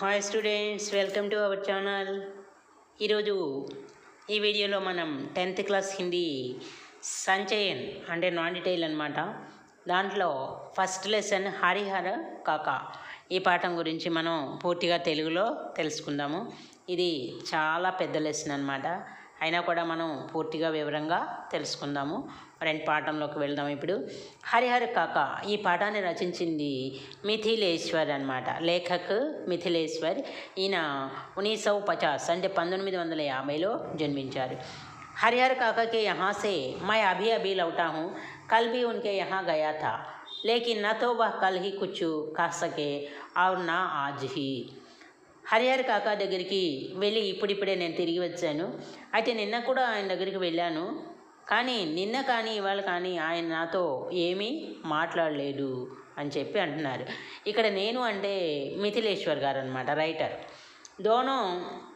Hi students welcome to our channel ఈరోజు ఈ వీడియోలో మనం టెన్త్ క్లాస్ హిందీ సంచయన్ అంటే నాన్ డీటెయిల్ అనమాట దాంట్లో ఫస్ట్ లెసన్ హరిహర కాక. ఈ పాఠం గురించి మనం పూర్తిగా తెలుగులో తెలుసుకుందాము. ఇది చాలా పెద్ద లెసన్ అనమాట అయినా కూడా మనం పూర్తిగా వివరంగా తెలుసుకుందాము. రెండు పాఠంలోకి వెళ్దాం ఇప్పుడు హరిహర కాక ఈ పాఠాన్ని రచించింది మిథిలేశ్వర్ అనమాట లేఖక్ మిథిలేశ్వర్ ఈయన ఉనీస్ సౌ పచాస్ అంటే పంతొమ్మిది వందల యాభైలో జన్మించారు हरिहर काका के यहाँ से मैं अभी अभी लौटा हूँ कल भी उनके यहाँ गया था लेकिन न तो वह कल ही कुछ कह सके और न आज ही హరిహర్ కాకా దగ్గరికి వెళ్ళి ఇప్పుడిప్పుడే నేను తిరిగి వచ్చాను అయితే నిన్న కూడా ఆయన దగ్గరికి వెళ్ళాను కానీ నిన్న కానీ ఇవాళ కానీ ఆయన నాతో ఏమీ మాట్లాడలేదు అని చెప్పి అంటున్నారు ఇక్కడ నేను అంటే మిథిలేశ్వర్ గారు అనమాట రైటర్ दोनों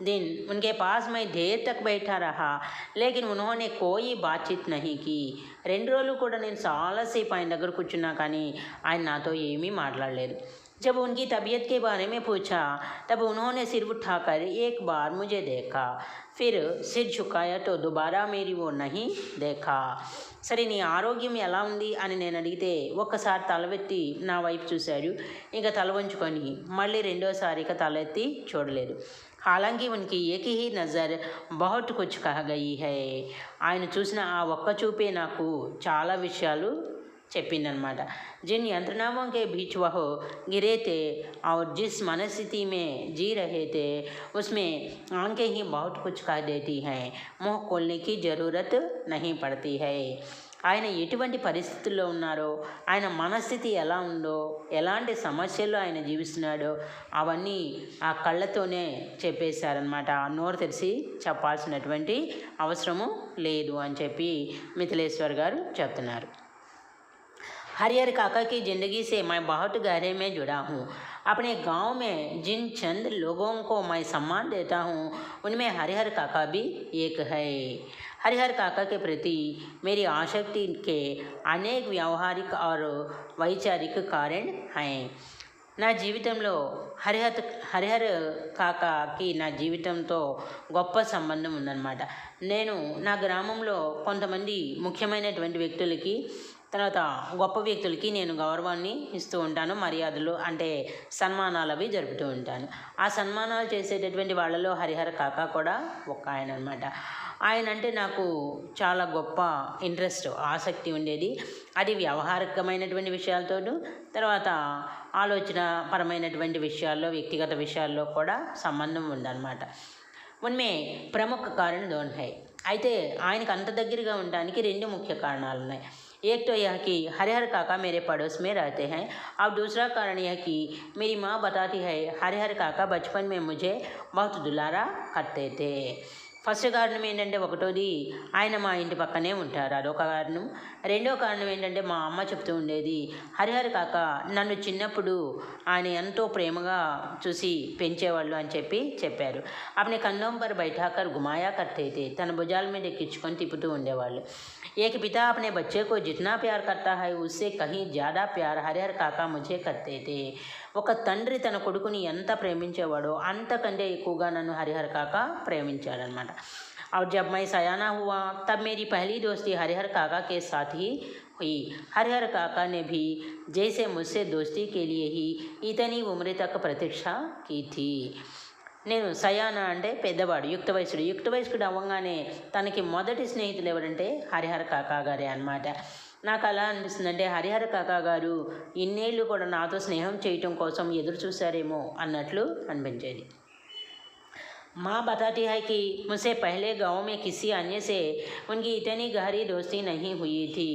दिन उनके पास मैं देर तक बैठा रहा लेकिन उन्होंने कोई बातचीत नहीं की రెండు రోజులు కూడా నేను చాలాసేపు ఆయన దగ్గర కూర్చున్నా కానీ ఆయన నాతో ఏమీ మాట్లాడలేదు जब उनकी तबीयत के बारे में पूछा तब उन्होंने सिर उठाकर एक बार मुझे देखा फिर सिर झुकाया तो दोबारा मेरी वो नहीं देखा సరే నీ ఆరోగ్యం ఎలా ఉంది అని నేను అడిగితే ఒక్కసారి తలవెత్తి నా వైపు చూశాడు ఇంకా తల వంచుకొని మళ్ళీ రెండోసారి ఇక తలెత్తి చూడలేదు హాలాంకి ఉనికి ఏకి హీ నజర్ బహుట్ కుచ్ కహ గయి హై ఆయన చూసిన ఆ ఒక్క చూపే నాకు చాలా విషయాలు చెప్పిందనమాట जिन यंत्रणाओं के बीच वह गिरे थे और जिस मनस्थिति में जी रहे थे उसमें आंखें ही बहुत कुछ कह देती हैं मुंह खोलने की ज़रूरत नहीं पड़ती है ఆయన ఎటువంటి పరిస్థితుల్లో ఉన్నారో ఆయన మనస్థితి ఎలా ఉందో ఎలాంటి సమస్యల్లో ఆయన జీవిస్తున్నాడో అవన్నీ ఆ కళ్ళతోనే చెప్పేశారనమాట ఆ నోరు తెరిచి చెప్పాల్సినటువంటి అవసరము లేదు అని చెప్పి మిథిలేశ్వర్ గారు చెప్తున్నారు हरिहर काका की ज़िंदगी से मैं बहुत गहरे में जुड़ा हूँ अपने गांव में जिन चंद लोगों को मैं सम्मान देता हूँ उनमें हरिहर काका भी एक है हरिहर काका के प्रति मेरी आसक्ति के अनेक व्यावहारिक और वैचारिक कारण हैं నా జీవితంలో హరిహర్ హరిహర్ కాకాకి నా జీవితంతో గొప్ప సంబంధం ఉందన్నమాట నేను నా గ్రామంలో కొంతమంది ముఖ్యమైనటువంటి వ్యక్తులకి తర్వాత గొప్ప వ్యక్తులకి నేను గౌరవాన్ని ఇస్తూ ఉంటాను మర్యాదలు అంటే సన్మానాలు అవి జరుపుతూ ఉంటాను. ఆ సన్మానాలు చేసేటటువంటి వాళ్ళలో హరిహర కాకా కూడా ఒక ఆయన అనమాట ఆయన అంటే నాకు చాలా గొప్ప ఇంట్రెస్ట్ ఆసక్తి ఉండేది. అది వ్యవహారికమైనటువంటి విషయాలతోనూ తర్వాత ఆలోచన పరమైనటువంటి విషయాల్లో వ్యక్తిగత విషయాల్లో కూడా సంబంధం ఉందన్నమాట. ఉన్మే ప్రముఖ కారణం దోన్ హై అయితే ఆయనకు అంత దగ్గరగా ఉండడానికి రెండు ముఖ్య కారణాలు ఉన్నాయి एक तो यह कि हरिहर काका मेरे पड़ोस में रहते हैं। और दूसरा कारण यह कि मेरी माँ बताती है, हरिहर काका बचपन में मुझे बहुत दुलारा करते थे। ఫస్ట్ కారణం ఏంటంటే ఒకటోది ఆయన మా ఇంటి పక్కనే ఉంటారు. అదొక కారణం. రెండో కారణం ఏంటంటే మా అమ్మ చెప్తూ ఉండేది హరిహర కాక నన్ను చిన్నప్పుడు ఆయన ఎంతో ప్రేమగా చూసి పెంచేవాళ్ళు అని చెప్పి చెప్పారు. అప్పుడు కన్నోంబర్ బయటాకర్ బైఠాకర్ గుమాయా కర్తయితే తన భుజాల మీద ఎక్కించుకొని తిప్పుతూ ఉండేవాళ్ళు. ఏక పితా అప్పుడే బచ్చేకో జిట్నా ప్యార్ కర్తా హై है కహీ జాదా ప్యార్ प्यार हरिहर ముజే కర్త అయితే ఒక తండ్రి తన కొడుకుని ఎంత ప్రేమించేవాడో అంతకంటే ఎక్కువగా నన్ను హరిహర్ కాక ప్రేమించాడనమాట और जब मैं सयाना हुआ तब मेरी पहली दोस्ती हरिहर काका के साथ ही हुई हरिहर काका ने भी जैसे मुझसे दोस्ती के लिए ही इतनी उम्र तक प्रतीक्षा की थी నేను సయాన అంటే పెద్దవాడు యుక్త వయసుడు యుక్త వయస్కుడు అవ్వగానే తనకి మొదటి స్నేహితులు ఎవరంటే హరిహర కాకా గారే అనమాట నాకు అలా అనిపిస్తుందంటే హరిహర కాకా గారు ఇన్నేళ్ళు కూడా నాతో స్నేహం చేయటం కోసం ఎదురు చూశారేమో అన్నట్లు అనిపించేది माँ बताती है कि मुझसे पहले गांव में किसी अन्य से उनकी इतनी गहरी दोस्ती नहीं हुई थी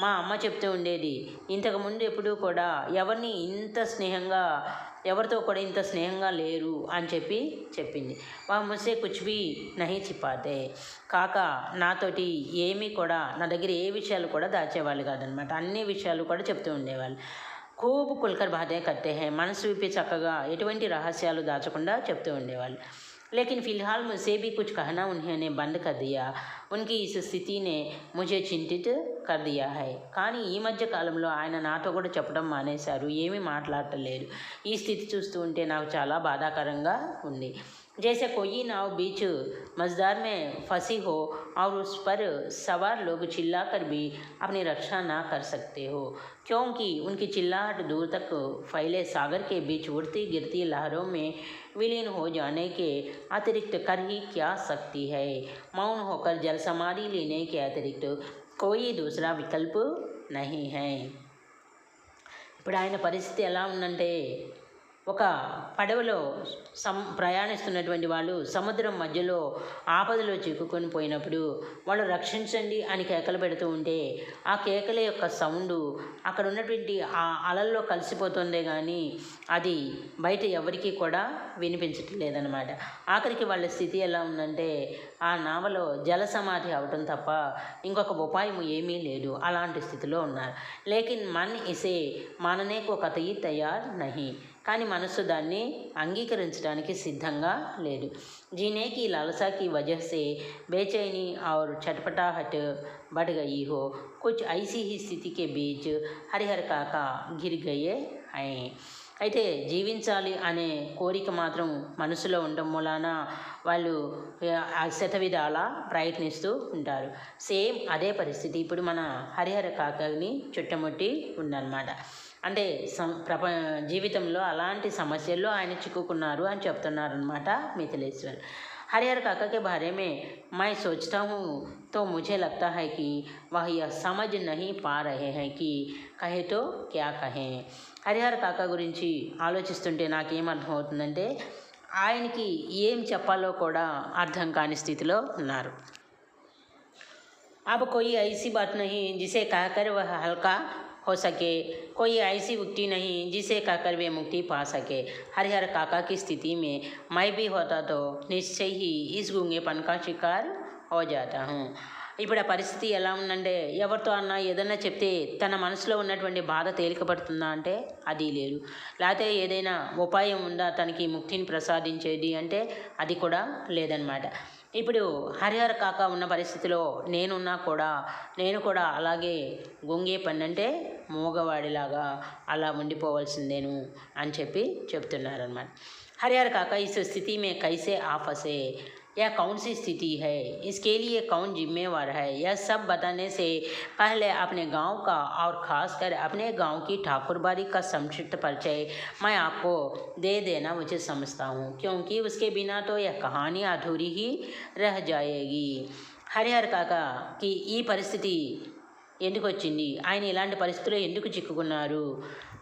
మా అమ్మ చెప్తూ ఉండేది ఇంతకుముందు ఎప్పుడూ కూడా ఎవరిని ఇంత స్నేహంగా ఎవరితో కూడా ఇంత స్నేహంగా లేరు అని చెప్పి చెప్పింది. వా ముసే కుచ్బి నహి చిపాతే. కాక నాతోటి ఏమీ కూడా నా దగ్గర ఏ విషయాలు కూడా దాచేవాళ్ళు కాదనమాట. అన్ని విషయాలు కూడా చెప్తూ ఉండేవాళ్ళు. కూబు కుల్కర్ బాధే కట్టే హే. మనసు విప్పి చక్కగా ఎటువంటి రహస్యాలు దాచకుండా చెప్తూ ఉండేవాళ్ళు. लेकिन फ़िलहाल मुझसे भी कुछ कहना उन्होंने బంద్ कर दिया। ఉనికి ఈ స్థితి ముజే చింతిత్ కర్ హై కానీ ఈ మధ్య కాలంలో ఆయన నాతో కూడా చెప్పడం మానేశారు ఏమీ మాట్లాడటం లేదు। ఈ స్థితి చూస్తూ ఉంటే నాకు చాలా బాధాకరంగా ఉంది। जैसे कोई नाव बीच मझदार में फंसी हो और उस पर सवार लोग चिल्लाकर भी अपनी रक्षा ना कर सकते हो क्योंकि उनकी चिल्लाहट दूर तक फैले सागर के बीच उड़ती गिरती लहरों में विलीन हो जाने के अतिरिक्त कर ही क्या सकती है मौन होकर जल समाधि लेने के अतिरिक्त कोई दूसरा विकल्प नहीं है ఇప్పుడు ఆయన పరిస్థితి ఎలా ఉందంటే ఒక పడవలో సం ప్రయాణిస్తున్నటువంటి వాళ్ళు సముద్రం మధ్యలో ఆపదలో చిక్కుకొని పోయినప్పుడు వాళ్ళు రక్షించండి అని కేకలు పెడుతూ ఉంటే ఆ కేకల యొక్క సౌండ్ అక్కడ ఉన్నటువంటి ఆ అలల్లో కలిసిపోతుందే కానీ అది బయట ఎవరికీ కూడా వినిపించటం లేదనమాట ఆఖరికి వాళ్ళ స్థితి ఎలా ఉందంటే ఆ నావలో జల సమాధి అవటం తప్ప ఇంకొక ఉపాయం ఏమీ లేదు. అలాంటి స్థితిలో ఉన్నారు. లేకిన్ మన్ ఇసే మాననే కో కతయి తయారు నహి. కానీ మనస్సు దాన్ని అంగీకరించడానికి సిద్ధంగా లేదు जीने की लालसा की वजह से बेचैनी और छटपटाहट बढ़ गई हो कुछ ऐसी ही स्थिति के बीच हरिहर काका गिर गए हैं అయితే జీవించాలి అనే కోరిక మాత్రం మనసులో ఉండడం మూలాన వాళ్ళు ఆ శతవిధాల ప్రయత్నిస్తూ ఉంటారు సేమ్ అదే పరిస్థితి ఇప్పుడు మన హరిహర కాకని చుట్టముట్టి ఉందన్నమాట అంటే సం ప్రప జీవితంలో అలాంటి సమస్యల్లో ఆయన చిక్కుకున్నారు అని చెప్తున్నారనమాట మిథిలేశ్వర్ हरिहर काका के बारे में मैं सोचता हूँ तो मुझे लगता है कि वह यह समझ नहीं पा रहे हैं कि कहे तो क्या कहें హరిహర కాకా గురించి ఆలోచిస్తుంటే నాకేం అర్థమవుతుందంటే ఆయనకి ఏం చెప్పాలో కూడా అర్థం కాని స్థితిలో ఉన్నారు अब कोई ऐसी बात नहीं जिसे कहकर वह हल्का हो सके कोई ऐसी उक्ति नहीं जिसे कहकर वे मुक्ति पा सके हरिहर काका की स्थिति में मैं भी होता तो निश्चय ही इस गूंगेपन का शिकार हो जाता हूँ ఇప్పుడు ఆ పరిస్థితి ఎలా ఉందంటే ఎవరితో అన్నా ఏదన్నా చెప్తే తన మనసులో ఉన్నటువంటి బాధ తేలికపడుతుందా అంటే అది లేదు లేకపోతే ఏదైనా ఉపాయం ఉందా తనకి ముక్తిని ప్రసాదించేది అంటే అది కూడా లేదనమాట ఇప్పుడు హరిహర కాక ఉన్న పరిస్థితిలో నేనున్నా కూడా నేను కూడా అలాగే గొంగే పండంటే మూగవాడిలాగా అలా ఉండిపోవాల్సిందేను అని చెప్పి చెప్తున్నారనమాట హరిహర కాక ఇసు స్థితి మే కైసే ఆఫసే? यह कौन सी स्थिति है इसके लिए कौन जिम्मेवार है यह सब बताने से पहले अपने गांव का और ख़ासकर अपने गांव की ठाकुरबाड़ी का संक्षिप्त परिचय मैं आपको दे देना मुझे समझता हूँ क्योंकि उसके बिना तो यह कहानी अधूरी ही रह जाएगी హరిహర్ కాకకి ఈ పరిస్థితి ఎందుకు వచ్చింది ఆయన ఇలాంటి పరిస్థితుల్లో ఎందుకు చిక్కుకున్నారు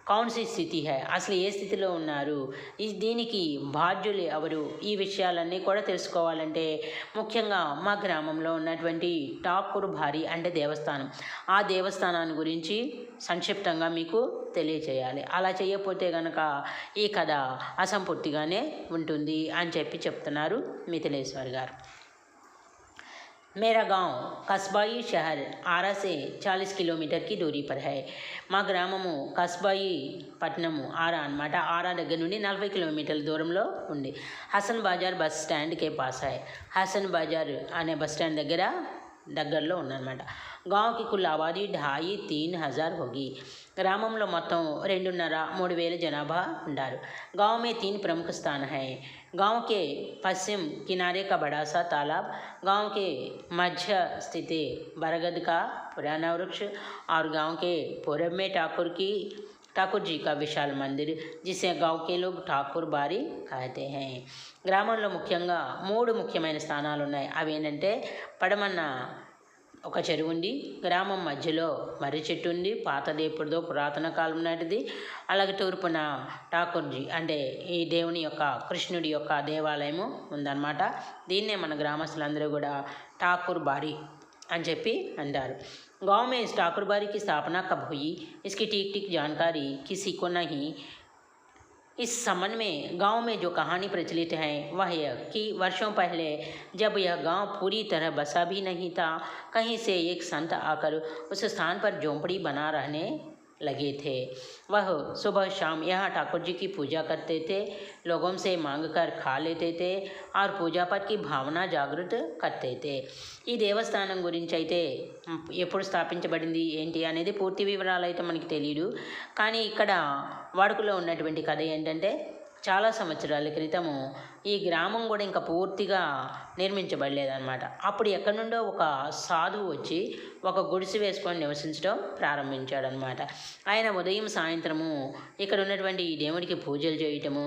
కౌన్సిల్ స్థితి హై. అసలు ఏ స్థితిలో ఉన్నారు? ఈ దీనికి బాధ్యులు ఎవరు? ఈ విషయాలన్నీ కూడా తెలుసుకోవాలంటే ముఖ్యంగా మా గ్రామంలో ఉన్నటువంటి ఠాకూర్ భారీ అంటే దేవస్థానం. ఆ దేవస్థానాన్ని గురించి సంక్షిప్తంగా మీకు తెలియచేయాలి. అలా చేయకపోతే కనుక ఈ కథ అసంపూర్తిగానే ఉంటుంది అని చెప్పి చెప్తున్నారు మిథిలేశ్వర్ గారు. मेरा गांव कस्बाई शहर आरा से 40 किलोमीटर की दूरी पर है మా గ్రామము కస్బాయి పట్టణము ఆరా అనమాట ఆరా దగ్గర నుండి నలభై కిలోమీటర్ల దూరంలో ఉంది హసన్ బాజార్ బస్ స్టాండ్కే పాస్ అయ్యి హసన్ బాజార్ అనే బస్ స్టాండ్ దగ్గర దగ్గరలో ఉందన్నమాట గాంవ్కి కుల్ ఆబాదీ ఢాయి తీన్ హజార్ హోగి గ్రామంలో మొత్తం రెండున్నర మూడు వేల జనాభా ఉన్నారు गांव में तीन प्रमुख स्थान हैं गांव के पश्चिम किनारे का बड़ा सा तालाब गांव के मध्य स्थित बरगद का पुराना वृक्ष और गांव के पूरब में ठाकुर की ठाकुर जी కా विशाल మందిర్ जिसे गांव के लोग ठाकुर బారి कहते हैं। గ్రామంలో ముఖ్యంగా మూడు ముఖ్యమైన స్థానాలు ఉన్నాయి. అవి ఏంటంటే పడమన్న ఒక చెరువు ఉంది గ్రామం మధ్యలో మర్రి చెట్టు ఉంది పాతది ఎప్పుడుదో పురాతన కాలం నాటిది. అలాగే తూర్పున ఠాకూర్జీ అంటే ఈ దేవుని యొక్క కృష్ణుడి యొక్క దేవాలయము ఉందన్నమాట. దీన్నే మన గ్రామస్తులందరూ కూడా ఠాకూర్ బారి అని చెప్పి అంటారు गांव में इस ठाकुरबाड़ी की स्थापना कब हुई इसकी ठीक ठीक जानकारी किसी को नहीं इस संबंध में गांव में जो कहानी प्रचलित है वह यह कि वर्षों पहले जब यह गांव पूरी तरह बसा भी नहीं था कहीं से एक संत आकर उस स्थान पर झोंपड़ी बना रहने लगे थे वह सुबह शाम यहाँ ठाकुर जी की पूजा करते थे लोगों से मांग कर खा लेते थे और पूजा पाठ की భావన జాగృత करते थे ఈ దేవస్థానం గురించి అయితే మ్, ఎప్పుడు స్థాపించబడింది ఏంటి అనేది పూర్తి వివరాలు అయితే మనకి తెలియదు కానీ ఇక్కడ వాడుకలో ఉన్నటువంటి కథ ఏంటంటే చాలా సంవత్సరాల క్రితము ఈ గ్రామం కూడా ఇంకా పూర్తిగా నిర్మించబడలేదన్నమాట. అప్పుడు ఎక్కడి నుండో ఒక సాధువు వచ్చి ఒక గుడిసె వేసుకొని నివసించడం ప్రారంభించాడనమాట ఆయన ఉదయం సాయంత్రము ఇక్కడ ఉన్నటువంటి ఈ దేవుడికి పూజలు చేయటము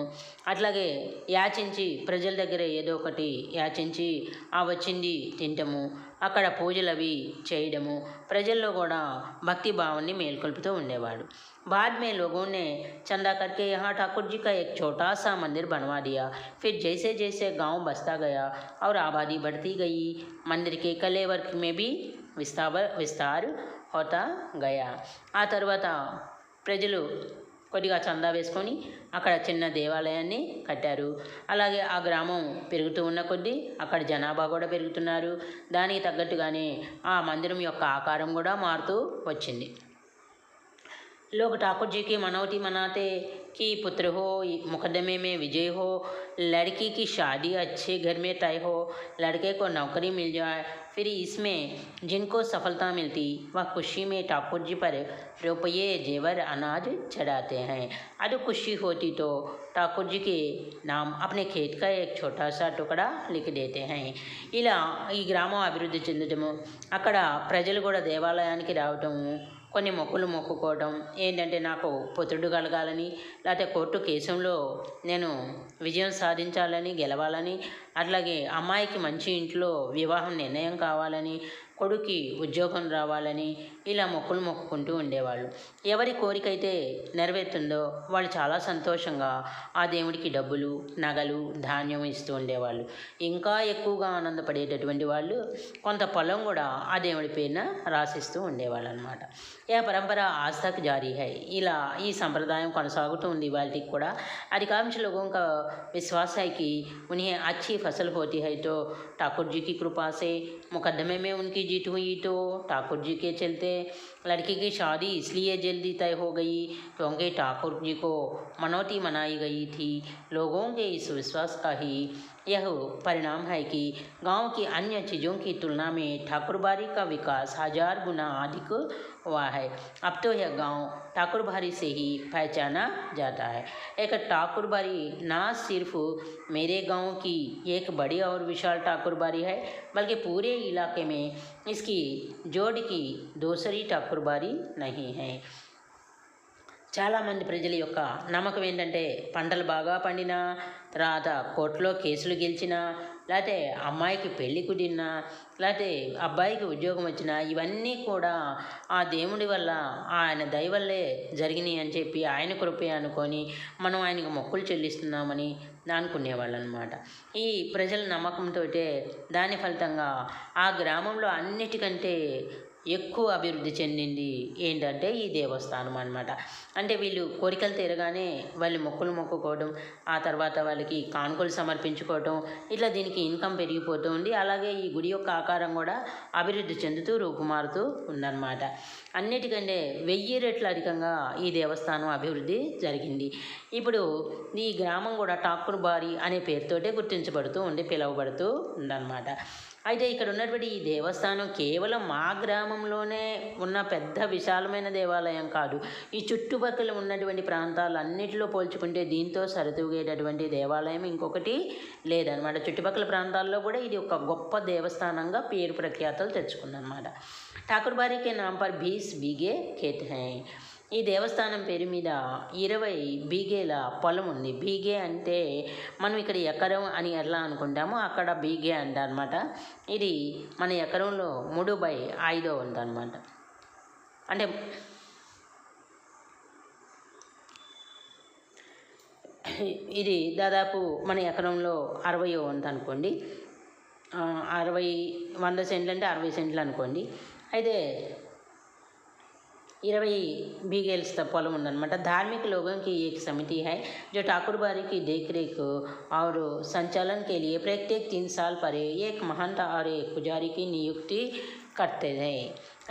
అట్లాగే యాచించి ప్రజల దగ్గర ఏదో ఒకటి యాచించి ఆ వచ్చింది తింటము అక్కడ పూజలు అవి చేయడము ప్రజల్లో కూడా భక్తి భావాన్ని మేల్కొల్పుతూ ఉండేవాడు बाद में लोगों ने चंदा करके यहाँ ठाकुर जी का एक छोटा सा मंदिर बनवा दिया फिर जैसे जैसे गांव बसता गया और आबादी बढ़ती गई मंदिर के कले वर्क में भी विस्तार विस्तार होता गया ఆ తర్వాత ప్రజలు కొద్దిగా చందా వేసుకొని అక్కడ చిన్న దేవాలయాన్ని కట్టారు. అలాగే ఆ గ్రామం పెరుగుతూ ఉన్న కొద్దీ అక్కడ జనాభా కూడా పెరుగుతున్నారు. దానికి తగ్గట్టుగానే ఆ మందిరం యొక్క ఆకారం కూడా మారుతూ వచ్చింది. लोग ठाकुर जी की मनौती मनाते कि पुत्र हो मुकदमे में विजय हो लड़की की शादी अच्छे घर में तय हो लड़के को नौकरी मिल जाए फिर इसमें जिनको सफलता मिलती वह खुशी में ठाकुर जी पर रुपये जेवर अनाज चढ़ाते हैं अगर खुशी होती तो ठाकुर जी के नाम अपने खेत का एक छोटा सा टुकड़ा लिख देते हैं ఇలా ఈ గ్రామం అభివృద్ధి చెందటము అక్కడ ప్రజలు కూడా దేవాలయానికి రావటము కొన్ని మొక్కులు మొక్కుకోవడం ఏంటంటే నాకు పుత్రుడు కలగాలని లేకపోతే కోర్టు కేసులో నేను విజయం సాధించాలని గెలవాలని అట్లాగే అమ్మాయికి మంచి ఇంట్లో వివాహం నిర్ణయం కావాలని కొడుకి ఉద్యోగం రావాలని ఇలా మొక్కులు మొక్కుకుంటూ ఉండేవాళ్ళు. ఎవరి కోరిక అయితే నెరవేరుతుందో వాళ్ళు చాలా సంతోషంగా ఆ దేవుడికి డబ్బులు నగలు ధాన్యం ఇస్తూ ఉండేవాళ్ళు. ఇంకా ఎక్కువగా ఆనందపడేటటువంటి వాళ్ళు కొంత పొలం కూడా ఆ దేవుడి పేరున రాసిస్తూ ఉండేవాళ్ళు అనమాట ఏ పరంపర ఆస్థకు జారీ హై. ఇలా ఈ సంప్రదాయం కొనసాగుతూ ఉంది. వాళ్ళకి కూడా అధికాంశ లోగోं విశ్వాసాయికి ఉని అచీఫ్ फ़सल होती है तो ठाकुर जी की कृपा से मुकदमे में उनकी जीत हुई तो ठाकुर जी के चलते लड़की की शादी इसलिए जल्दी तय हो गई, क्योंकि ठाकुर जी को मनौती मनाई गई थी। लोगों के इस विश्वास का ही यह परिणाम है कि गाँव की अन्य चीज़ों की तुलना में ठाकुरबारी का विकास हज़ार गुना अधिक हुआ है। अब तो यह गाँव ठाकुरबारी से ही पहचाना जाता है। एक ठाकुरबारी ना सिर्फ़ मेरे गाँव की एक बड़ी और विशाल ठाकुरबारी है, बल्कि पूरे इलाके में इसकी जोड़ की दूसरी ठाकुरबाड़ी नहीं है। చాలామంది ప్రజల యొక్క నమ్మకం ఏంటంటే పంటలు బాగా పండినా తర్వాత కోర్టులో కేసులు గెలిచినా లేకపోతే అమ్మాయికి పెళ్ళి కుదిరినా లేకపోతే అబ్బాయికి ఉద్యోగం వచ్చినా ఇవన్నీ కూడా ఆ దేవుడి వల్ల ఆయన దయ వల్లే జరిగినాయి అని చెప్పి ఆయన కృపే అనుకొని మనం ఆయనకు మొక్కులు చెల్లిస్తున్నామని అనుకునేవాళ్ళు అనమాట ఈ ప్రజల నమ్మకంతో దాని ఫలితంగా ఆ గ్రామంలో అన్నిటికంటే ఎక్కువ అభివృద్ధి చెందింది ఏంటంటే ఈ దేవస్థానం అనమాట అంటే వీళ్ళు కోరికలు తీరగానే వాళ్ళు మొక్కులు మొక్కుకోవడం ఆ తర్వాత వాళ్ళకి కానుకలు సమర్పించుకోవటం ఇట్లా దీనికి ఇన్కమ్ పెరిగిపోతూ ఉంది అలాగే ఈ గుడి యొక్క ఆకారం కూడా అభివృద్ధి చెందుతూ రూపుమారుతూ ఉందన్నమాట. అన్నిటికంటే వెయ్యి రెట్లు అధికంగా ఈ దేవస్థానం అభివృద్ధి జరిగింది. ఇప్పుడు ఈ గ్రామం కూడా ఠాకూర్ బారి అనే పేరుతోటే గుర్తించబడుతూ ఉండి పిలువబడుతూ ఉందన్నమాట. అయితే ఇక్కడ ఉన్నటువంటి ఈ దేవస్థానం కేవలం మా గ్రామంలోనే ఉన్న పెద్ద విశాలమైన దేవాలయం కాదు. ఈ చుట్టుపక్కల ఉన్నటువంటి ప్రాంతాలన్నిటిలో పోల్చుకుంటే దీంతో సరితూగేటటువంటి దేవాలయం ఇంకొకటి లేదనమాట చుట్టుపక్కల ప్రాంతాల్లో కూడా ఇది ఒక గొప్ప దేవస్థానంగా పేరు ప్రఖ్యాతలు తెచ్చుకుందనమాట ఠాకూర్ బారీ కే నామ్ పర్ బీస్ బీగే కేట్ హై. ఈ దేవస్థానం పేరు మీద ఇరవై బీగేల పొలం ఉంది. బీగే అంటే మనం ఇక్కడ ఎకరం అని ఎలా అనుకుంటామో అక్కడ బీగే అంటారనమాట ఇది మన ఎకరంలో మూడు బై ఐదో ఉందన్నమాట. అంటే ఇది దాదాపు మన ఎకరంలో అరవై ఉంది అనుకోండి అరవై వంద సెంట్లు అంటే అరవై సెంట్లు అనుకోండి. అయితే इरवई बीगेल పొలం ఉందన్నమాట धार्मिक लोगों की एक समिति है जो ठाकुर बारी की देख रेख और संचालन के लिए प्रत्येक तीन साल पर एक महंत और एक पुजारी की नियुक्ति करते हैं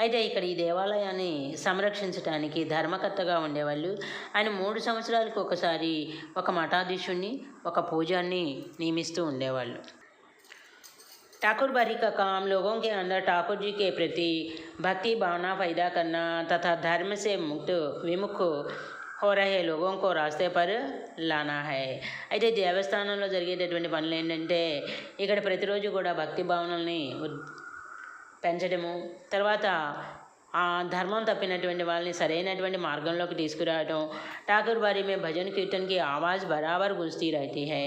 అయితే ఇక్కడ ఈ దేవాలయాన్ని సంరక్షించడానికి ధర్మకర్తగా ఉండేవాళ్ళు ఆయన మూడు సంవత్సరాలకు ఒకసారి ఒక మఠాధీశుణ్ణి ఒక పూజాన్ని నియమిస్తూ ఉండేవాళ్ళు ठाकुर बारी का काम लोगों के अंदर ठाकुर जी के प्रति भक्ति भावना पैदा करना तथा धर्म से मुक्त विमुख हो रहे लोगों को रास्ते पर లానా హై అయితే దేవస్థానంలో జరిగేటటువంటి పనులు ఏంటంటే ఇక్కడ ప్రతిరోజు కూడా భక్తి భావనల్ని ఉద్- పెంచడము తర్వాత ఆ ధర్మం తప్పినటువంటి వాళ్ళని సరైనటువంటి మార్గంలోకి తీసుకురావడం ఠాకూర్ బారి మే భజన్ కీర్తన్కి ఆవాజ్ బరాబర్ గుస్తీ రహతీ హై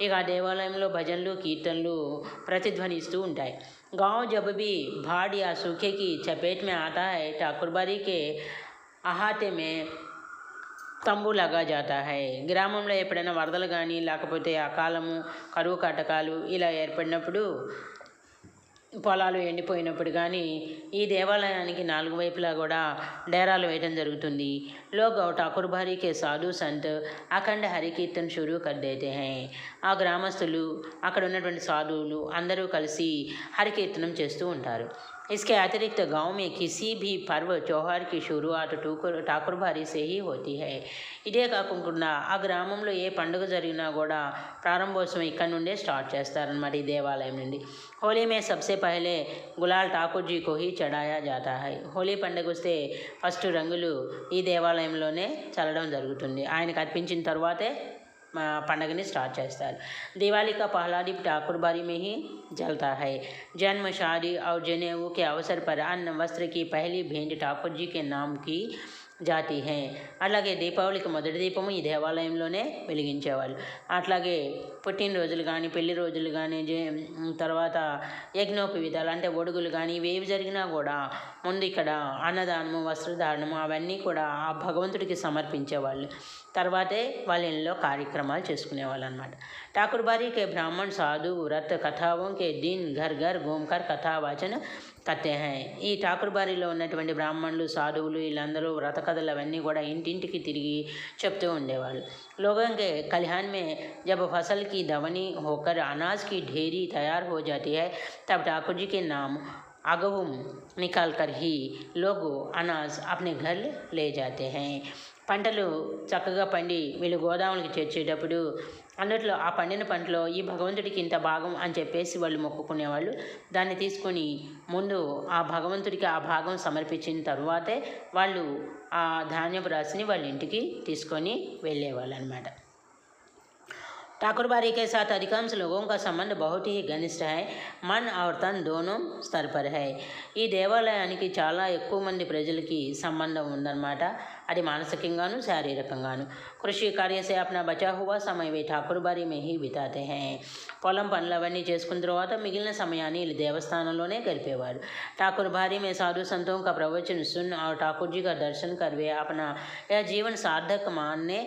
ఇక ఆ దేవాలయంలో భజనలు కీర్తనలు ప్రతిధ్వనిస్తూ ఉంటాయి गांव जब भी बाढ़ या सूखे की चपेट में आता है ठाकुर बारी के అహాతే మే తంబు లగా జాతా హై గ్రామంలో ఎప్పుడైనా వరదలు కానీ లేకపోతే అకాలము కరువు కాటకాలు ఇలా ఏర్పడినప్పుడు పొలాలు ఎండిపోయినప్పుడు కానీ ఈ దేవాలయానికి నాలుగు వైపులా కూడా డేరాలు వేయడం జరుగుతుంది. లోగౌ ఠాకూర్ భారీ కే సాధు సంత్ అఖండ హరికీర్తన్ షురూ కర్దేతే హై ఆ గ్రామస్తులు అక్కడ ఉన్నటువంటి సాధువులు అందరూ కలిసి హరికీర్తనం చేస్తూ ఉంటారు. इसके अतिरिक्त गांव में किसी भी पर्व त्योहार की शुरुआत टूकुर ఠాకుర్ బారి से ही होती है ఇదే కాకుండా ఆ గ్రామంలో ఏ పండుగ జరిగినా కూడా ప్రారంభోత్సవం ఇక్కడ నుండే స్టార్ట్ చేస్తారన్నమాట ఈ దేవాలయం నుండి హోలీ మే Sabse పహలే gulal Thakur G co he చడాయా జాతా high Holi పండుగ వస్తే ఫస్ట్ రంగులు ఈ దేవాలయంలోనే చల్లడం జరుగుతుంది ఆయనకు అర్పించిన తర్వాతే మా పండగని స్టార్ట్ చేస్తారు दिवाली का पहला दीप ठाकुर बारी में ही जलता है जन्म शादी और जनेऊ के अवसर पर अन्न वस्त्र की पहली भेंट ठाकुर जी के नाम की జాతి హే. అలాగే దీపావళికి మొదటి దీపము ఈ దేవాలయంలోనే వెలిగించేవాళ్ళు. అట్లాగే పుట్టినరోజులు కానీ పెళ్ళి రోజులు కానీ తర్వాత యజ్ఞోపవిధాలు అంటే ఒడుగులు కానీ ఇవేవి జరిగినా కూడా ముందు ఇక్కడ అన్నదానము వస్త్రదానము అవన్నీ కూడా ఆ భగవంతుడికి సమర్పించేవాళ్ళు. తర్వాతే వాళ్ళ ఇంట్లో కార్యక్రమాలు చేసుకునేవాళ్ళు అనమాట ఠాకూర్ బారీకే బ్రాహ్మణ్ సాధు వ్రత కథావం కే దీన్ ఘర్ ఘర్ గోంకర్ కథావాచన कथा वाचन కత్తే హై ఈ ఠాకుర్ బారిలో ఉన్నటువంటి బ్రాహ్మణులు సాధువులు వీళ్ళందరూ వ్రత కథలు అవన్నీ కూడా ఇంటింటికి తిరిగి చెప్తూ ఉండేవాళ్ళు लोगों के खलिहान में जब फसल की दवनी होकर अनाज की ढेरी तैयार हो जाती है तब ठाकुर जी के नाम अगवुम निकाल कर ही लोग अनाज अपने घर ले जाते हैं పంటలు చక్కగా పండి వీళ్ళు గోదాములకి చేర్చేటప్పుడు అందుట్లో ఆ పండిన పంటలో ఈ భగవంతుడికి ఇంత భాగం అని చెప్పేసి వాళ్ళు మొక్కుకునేవాళ్ళు దాన్ని తీసుకొని ముందు ఆ భగవంతుడికి ఆ భాగం సమర్పించిన తరువాతే వాళ్ళు ఆ ధాన్యపు రాశిని వాళ్ళ ఇంటికి తీసుకొని వెళ్ళేవాళ్ళు అనమాట ठाकुर बारी के साथ अधिकांश लोगों का संबंध बहुत ही घनिष्ठ है मन और तन दोनों स्तर पर है ఈ దేవాలయానికి చాలా ఎక్కువ మంది ప్రజలకి సంబంధం ఉందన్నమాట అది మానసికంగాను శారీరకంగాను కృషి కార్య से अपना बचा हुआ समय वे ठाकुर बारी में ही बिताते हैं పొలం పనులు అవన్నీ చేసుకున్న తర్వాత మిగిలిన సమయాన్ని వీళ్ళు దేవస్థానంలోనే గడిపేవారు ठाकुर बारी में साधु संतों का प्रवचन सुन और ठाकुर जी का दर्शन कर वे अपना यह जीवन सार्थक मानने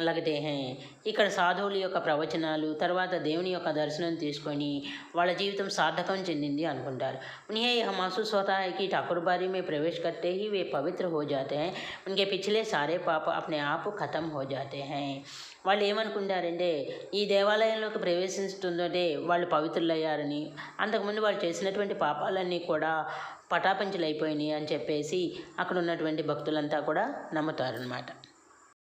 లగతే హై ఇక్కడ సాధువుల యొక్క ప్రవచనాలు తర్వాత దేవుని యొక్క దర్శనం తీసుకొని వాళ్ళ జీవితం సార్థకం చెందింది అనుకుంటారు उन्हें यह महसूस होता है कि ठाकुर बारी में प्रवेश करते ही वे पवित्र हो जाते हैं उनके पिछले सारे पाप अपने आप खत्म हो जाते हैं వాళ్ళు ఏమనుకుంటారంటే ఈ దేవాలయంలోకి ప్రవేశిస్తుందంటే వాళ్ళు పవిత్రులయ్యారని అంతకుముందు వాళ్ళు చేసినటువంటి పాపాలన్నీ కూడా పటాపంచలైపోయినాయి అని చెప్పేసి అక్కడ ఉన్నటువంటి భక్తులంతా కూడా నమ్ముతారనమాట